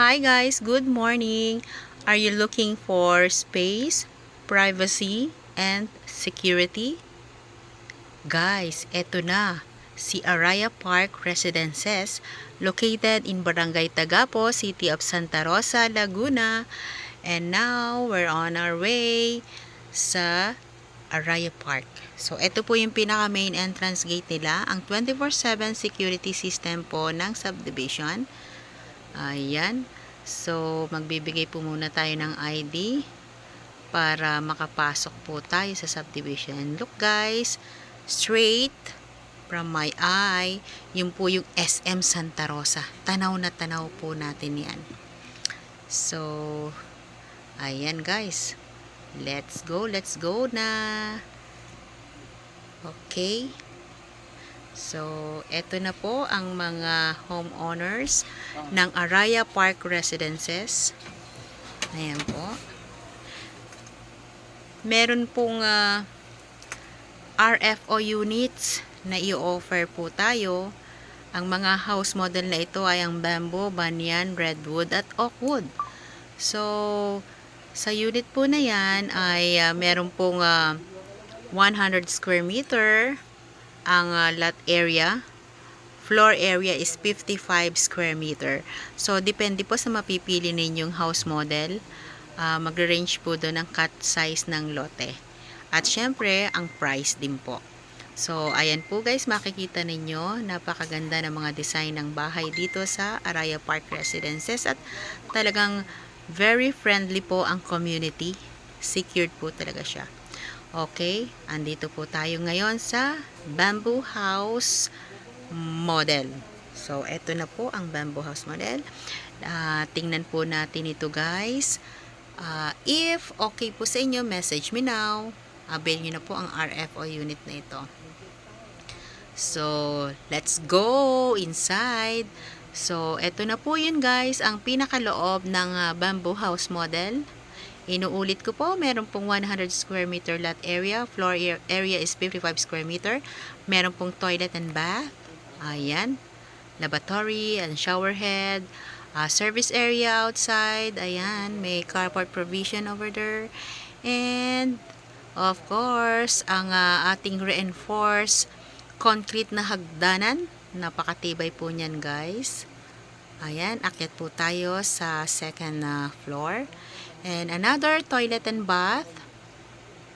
Hi guys, good morning. Are you looking for space, privacy, and security? Guys, eto na. Si Araya Park Residences located in Barangay Tagapo, City of Santa Rosa, Laguna. And now, we're on our way sa Araya Park. So, ito po yung pinaka main entrance gate nila, ang 24-7 security system po ng subdivision. Ayan. So, magbibigay po muna tayo ng ID para makapasok po tayo sa subdivision. And look guys, straight from my eye, yun po yung SM Santa Rosa. Tanaw na tanaw po natin yan. So, ayan guys. Let's go, let's go na. Okay. So, eto na po ang mga homeowners ng Araya Park Residences. Ayan po. Meron pong ah, RFO units na i-offer po tayo. Ang mga house model na ito ay ang bamboo, banyan, redwood at oakwood. So, sa unit po na yan ay ah, meron pong ah, 100 square meter ang ah, lot area. Floor area is 55 square meter. So, depende po sa mapipili ninyong house model. Ah, magre-range po doon ang cut size ng lote. At syempre, ang price din po. So, ayan po guys, makikita ninyo, napakaganda ng mga design ng bahay dito sa Araya Park Residences at talagang very friendly po ang community. Secured po talaga siya. Okay, andito po tayo ngayon sa Bamboo House Model. So, eto na po ang Bamboo House Model. Ah, tingnan po natin ito guys. Ah, if okay po sa inyo, message me now. Avail nyo na po ang RFO unit na ito. So, let's go inside. So, eto na po yun guys, ang pinakaloob ng ah, bamboo house model. Inuulit ko po, meron pong 100 square meter lot area. Floor ar- area is 55 square meter. Meron pong toilet and bath. Ayan. Lavatory and shower head. Ah, service area outside. Ayan. May carport provision over there. And, of course, ang ah, ating reinforced concrete na hagdanan. Napakatibay po niyan, guys. Ayan, akyat po tayo sa second na floor. And another toilet and bath.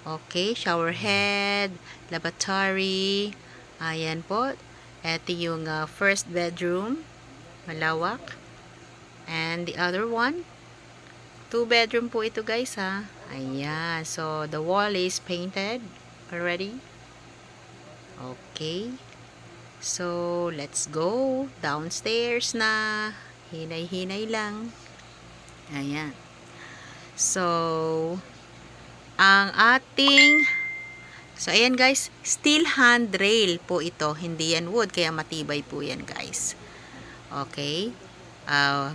Okay, shower head, lavatory. Ayan po. Ito yung ah, first bedroom. Malawak. And the other one, two bedroom po ito guys ha. Ayan. So, the wall is painted already. Okay. So, let's go. Downstairs na. Hinay-hinay lang. Ayan. So, ang ating So, ayan guys, steel handrail po ito. Hindi yan wood, kaya matibay po yan guys. Okay. Uh,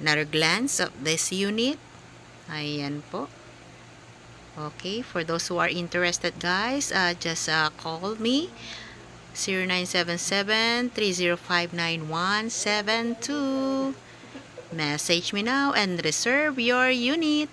another glance of this unit. Ayan po. Okay, for those who are interested guys, uh, just uh, call me 0977-305-9172. Message me now and reserve your unit.